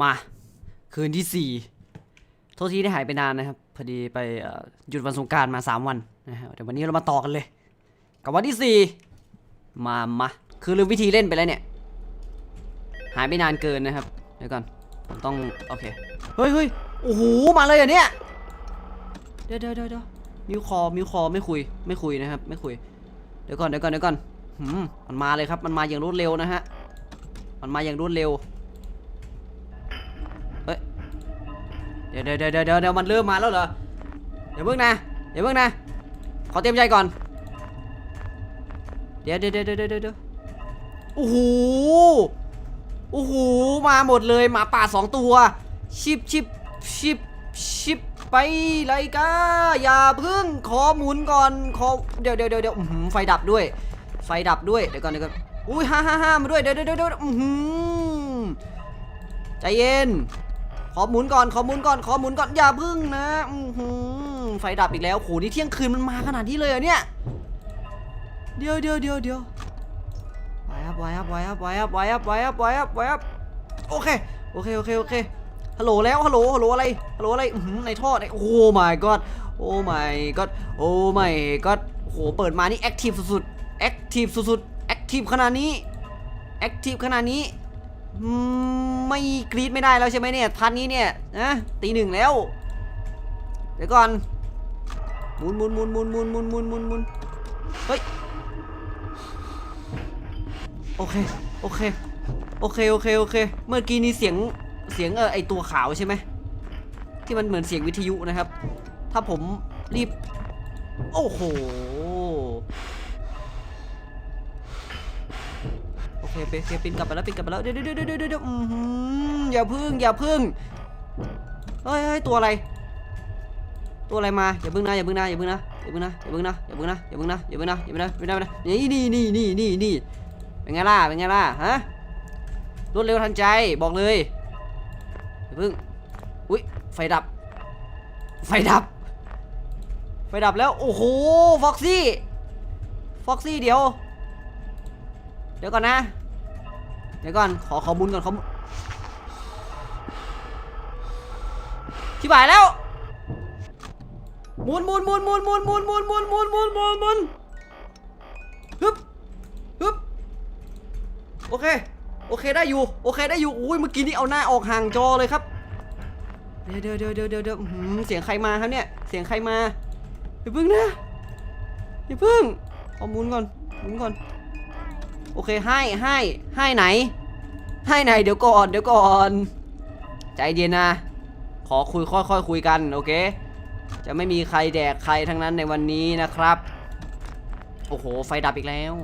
มา คืนที่สี่โทษทีได้หายไปนานนะครับ พอดีไปหยุดวันสงการมา 3 วันนะฮะเดี๋ยววันนี้เรามาต่อกันเลย กับวันที่สี่มามาคือลืมวิธีเล่นไปแล้วเนี่ย หายไปนานเกินนะครับ เดี๋ยวก่อนผมต้อง โอเค เฮ้ยเฮ้ยโอ้โห มาเลยอะเนี่ย เดี๋ยวเดี๋ยวเดี๋ยวมิวคอ มิวคอไม่คุย ไม่คุยนะครับ ไม่คุย เดี๋ยวก่อน เดี๋ยวก่อน เดี๋ยวก่อนหืมมันมาเลยครับ มันมาอย่างรวดเร็วนะฮะ มันมาอย่างรวดเร็ว เดี๋ยวเดี๋ยวเดี๋ยวเดี๋ยวมันเริ่มมาแล้วเหรอเดี๋ยวเพิ่งนะเดี๋ยวเพิ่งนะขอเตรียมใจก่อน เดี๋ยวเดี๋ยวเดี๋ยวเดี๋ยวเดี๋ยวโอ้โหโอ้โหมาหมดเลยหมาป่าสองตัวชิบชิบชิบชิบไปไรกาอย่าเพึ่งขอหมุนก่อนขอเดี๋ยวเดี๋ยวเดี๋ยวเดี๋ยวไฟดับด้วย ไฟดับด้วยเดี๋ยวก่อนเดี๋ยวก่อนอุ้ยฮ่าฮ่าฮ่ามาด้วยเดี๋ยวเดี๋ยวเดี๋ยวอื้อหือใจเย็น ขอหมุนก่อนขอหมุนก่อนขอหมุนก่อนอย่าพึ่งนะอไฟดับอีกแล้วโหนี่เที่ยงคืนมันมาขนาดนี้เลยเหรอเนี่ยเดี๋ยวเดี๋ยวเดี๋ยวเดี๋ยวไว้ครับไว้ครับไว้ครับไว้ครับไว้ครับไว้ครับไว้ครับไว้ครับโอเคโอเคโอเคโอเคฮัลโหลแล้วฮัลโหลฮัลโหลอะไรฮัลโหลอะไรอื้อหือในท่อในโอ้ my god โอ้ my god โอ้ my god โอ้โหเปิดมานี่แอคทีฟสุดๆแอคทีฟสุดๆแอคทีฟขนาดนี้แอคทีฟขนาดนี้อืม ไม่กรีดไม่ได้แล้วใช่ไหมเนี่ยทันนี้เนี่ยนะตีหนึ่งแล้ว เดี๋ยวก่อนหมุนหมุนหมุนหมุนหมุนหมุนหมุนหมุนหมุนเฮ้ยโอเคโอเคโอเคโอเคโอเค เมื่อกี้นี้เสียงเสียงเออไอตัวขาวใช่ไหมที่มันเหมือนเสียงวิทยุนะครับ ถ้าผมรีบ โอ้โหโอเคเปโอเคปินกลับไปแล้วปินกลับไปแล้วเดี๋ยวเดี๋ยวเดี๋ยวเดี๋ยวเดี๋ยว อย่าพึ่งอย่าพึ่งเฮ้ยเฮ้ยตัวอะไร ตัวอะไรมาอย่าพึ่งนะอย่าพึ่งนะอย่าพึ่งนะอย่าพึ่งนะอย่าพึ่งนะอย่าพึ่งนะอย่าพึ่งนะอย่าพึ่งนะอย่าพึ่งนะอย่าพึ่งนะอย่าพึ่งนะนี่นี่นี่นี่นี่นี่เป็นไงล่ะเป็นไงล่ะฮะรวดเร็วทันใจบอกเลยอย่าพึ่งอุ้ยไฟดับ ไฟดับ ไฟดับแล้วโอ้โหฟ็อกซี่ฟ็อกซี่เดี๋ยว เดี๋ยวก่อนนะ เดี๋ยวก่อนขอขอมุนก่อนขอ ที่บ่ายแล้วหมุนหมุนหมุนหมุนหมุนหมุนหมุนหมุนหมุนหมุนหมุนหมุนฮึบฮึบโอเค โอเคได้อยู่ โอเคได้อยู่ อุ้ย เมื่อกี้นี่เอาหน้าออกห่างจอเลยครับ เดี๋ยวเดี๋ยวเดี๋ยวเดี๋ยวเดี๋ยวหือเสียงใครมาครับเนี่ย เสียงใครมาอย่าพึ่งนะอย่าพึ่ง เอาหมุนก่อน หมุนก่อน โอเค ให้ ให้ ให้ไหน ให้ไหน เดี๋ยวก่อน เดี๋ยวก่อน ใจเย็นนะ ขอคุยค่อยๆคุยกันโอเค จะไม่มีใครแดกใครทั้งนั้นในวันนี้นะครับ โอ้โห ไฟดับอีกแล้ว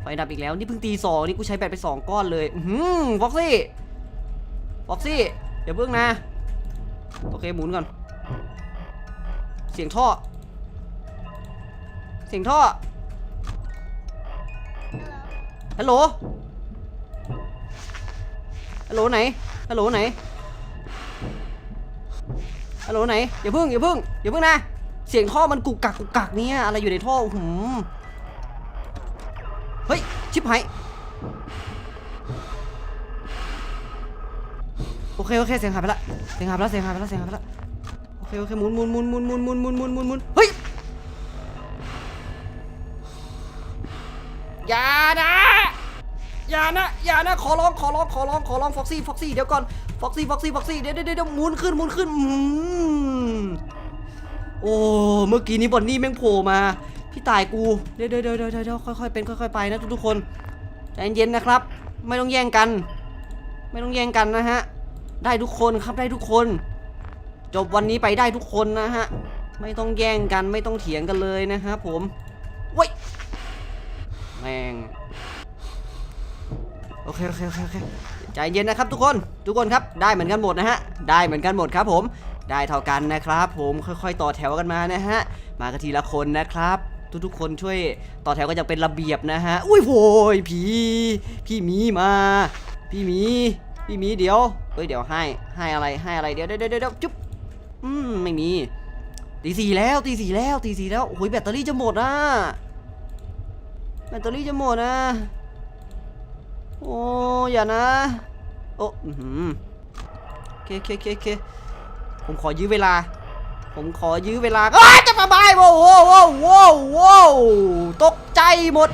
ไฟดับอีกแล้ว นี่เพิ่งตีสองนี่กูใช้แบตไปสองก้อนเลย อือหือฟ็อกซี่ฟ็อกซี่เดี๋ยวเพิ่งนะ โอเคหมุนก่อน เสียงท่อ เสียงท่อ ฮัลโหล ฮัลโหลไหน ฮัลโหลไหน ฮัลโหลไหนอย่าพึ่งอย่าพึ่งอย่าพึ่งนะเสียงท่อมันกุกกักกุกกักเนี่ยอะไรอยู่ในท่อหืมเฮ้ยชิบหายโอเคโอเคเสียงหายไปละเสียงหายไปละเสียงหายไปละเสียงหายไปละโอเคโอเคหมุนหมุนหมุนหมุนหมุนหมุนหมุนหมุนหมุนหมุนเฮ้ย นะ อย่านะ ขอร้อง ขอร้อง ขอร้อง ขอร้อง ฟ็อกซี่ ฟ็อกซี่ เดี๋ยวก่อน ฟ็อกซี่ ฟ็อกซี่ ฟ็อกซี่เดี๋ยวเดี๋ยวเดี๋ยวหมุนขึ้นหมุนขึ้นอืมโอ้ เมื่อกี้นี้บอนนี่แม่งโผล่มา พี่ตายกู เดี๋ยวเดี๋ยวเดี๋ยวเดี๋ยวค่อยๆ เป็นค่อยๆ ไปนะทุกๆ คนใจเย็นๆ นะครับ ไม่ต้องแย่งกัน ไม่ต้องแย่งกันนะฮะ ได้ทุกคนครับ ได้ทุกคน จบวันนี้ไปได้ทุกคนนะฮะ ไม่ต้องแย่งกัน ไม่ต้องเถียงกันเลยนะฮะผมเว้ยแม่ง โอเคโอเคโอเคโอเคใจเย็นนะครับทุกคนทุกคนครับได้เหมือนกันหมดนะฮะได้เหมือนกันหมดครับผมได้เท่ากันนะครับผมค่อยๆ ต่อแถวกันมานะฮะมากันทีละคนนะครับทุกๆคนช่วยต่อแถวกันอย่างเป็นระเบียบนะฮะ อุ้ยโวยผีพี่มีมา พี่มี พี่มีเดี๋ยวเฮ้ยเดี๋ยวให้ให้อะไรให้อะไรเดี๋ยวเดี๋ยวเดี๋ยวเดี๋ยวจุ๊บอืมไม่มีตีสี่แล้วตีสี่แล้วตีสี่แล้วโอ้ยแบตเตอรี่จะหมดอะแบตเตอรี่จะหมดอะ โอ้อย่านะโอ้อื้อหือเคโอเคโอเคโอเคผมขอยื้อเวลา ผมขอยื้อเวลาอ้าจะมาบายโว้โว้โว้โว้โว้ตกใจหมด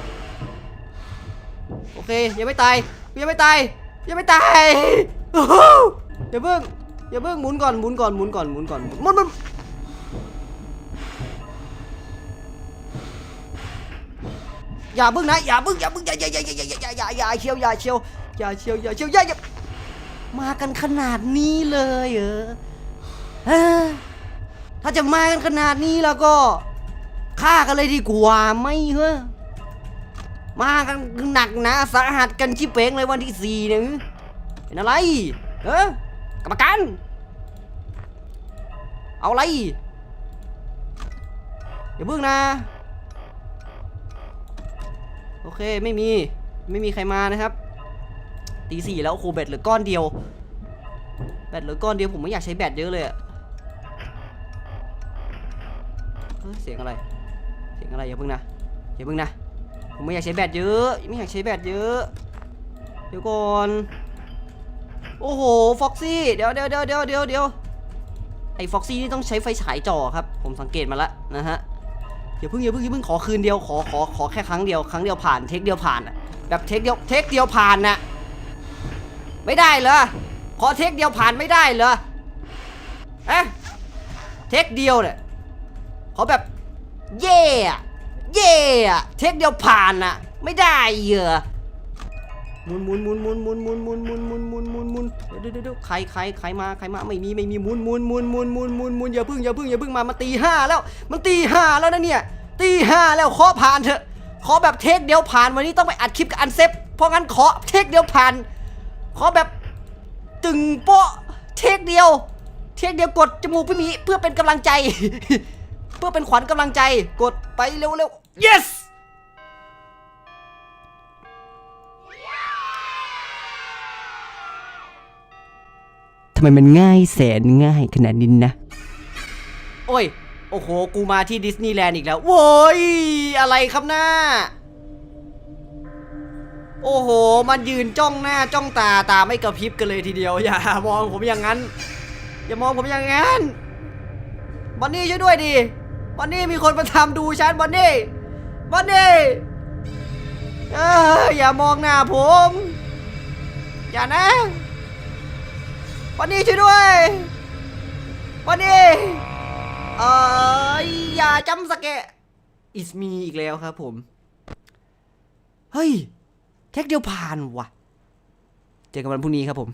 โอเคยังไม่ตายยังไม่ตายยังไม่ตายอย่าเพิ่งอย่าเพิ่งหมุนก่อนหมุนก่อนหมุนก่อนหมุนก่อนหมุนหมุน อย่าบึ้งนะอย่าบึ้งอย่าบึ้งอย่าอย่าอย่าอย่าอย่าอย่าอย่าเชียวอย่าเชียวอย่าเชียวอย่าเชียวอย่าอย่ามากันขนาดนี้เลยเหรอถ้าจะมากันขนาดนี้แล้วก็ฆ่ากันเลยดีกว่าไม่เหรอมากันหนักนะสาหัสกันชิเป้งเลยวันที่สี่เนี่ยเป็นอะไรเออกรรมการเอาอะไรอย่าเพิ่งนะ โอเคไม่มีไม่มีใครมานะครับตีสี่แล้วโอ้โหแบตเหลือก้อนเดียวแบตเหลือก้อนเดียวผมไม่อยากใช้แบตเยอะเลยอะเสียงอะไรเสียงอะไรอย่าเพิ่งนะอย่าเพิ่งนะผมไม่อยากใช้แบตเยอะไม่อยากใช้แบตเยอะ เดี๋ยวก่อนโอ้โหฟ็อกซี่เดี๋ยวเดี๋ยวเดี๋ยวเดี๋ยวเดี๋ยวเดี๋ยวไอ้ฟ็อกซี่นี่ต้องใช้ไฟฉายจ่อครับ ผมสังเกตมาแล้วนะฮะ อย่าเพิ่งอย่าเพิ่งอย่าเพิ่งขอคืนเดียวขอขอขอแค่ครั้งเดียวครั้งเดียวผ่านเทคเดียวผ่านอะแบบเทคเดียวเทคเดียวผ่านน่ะไม่ได้เหรอขอเทคเดียวผ่านไม่ได้เหรอเอ๊ะเทคเดียวเนี่ยขอแบบเย่เย่เทคเดียวผ่านอะไม่ได้เหรอ หมุนหมุนหมุนหมุนหมุนหมุนหมุนหมุนหมุนหมุนหมุนหมุนเดี๋ยวเดี๋ยวเดี๋ยวใครใครใครมาใครมาไม่มีไม่มีหมุนหมุนหมุนหมุนหมุนหมุนหมุนอย่าพึ่งอย่าพึ่งอย่าพึ่งมามาตีห้าแล้ว มันตีห้าแล้วนะเนี่ย ตีห้าแล้วขอผ่านเถอะขอแบบเทคเดียวผ่านวันนี้ต้องไปอัดคลิปกับอันเซฟเพราะงั้นขอเทคเดียวผ่าน ขอแบบตึงโป๊ะเทคเดียว เทคเดียวกดจมูกพี่มีเพื่อเป็นกำลังใจ เพื่อเป็นขวัญกำลังใจกดไปเร็วๆ yes ไมมันง่ายแสนง่ายขนาดนี้นะ โอ้ย โอ้โห กูมาที่ดิสนีย์แลนด์อีกแล้ว โว้ย อะไรครับหน้า โอ้โห มันยืนจ้องหน้าจ้องตาตาไม่กระพริบกันเลยทีเดียว อย่ามองผมอย่างนั้น อย่ามองผมอย่างนั้นบอนนี่ช่วยด้วยดิบอนนี่มีคนมาทำดูฉันบอนนี่บอนนี่เอออย่ามองหน้าผม อย่านะ บอนนี่ช่วยด้วยบอนนี่เอออย่าจำสเกะอิสมีอีกแล้วครับผม เฮ้ยเท็กเดียวผ่านว่ะ เจอกันวันพรุ่งนี้ครับผม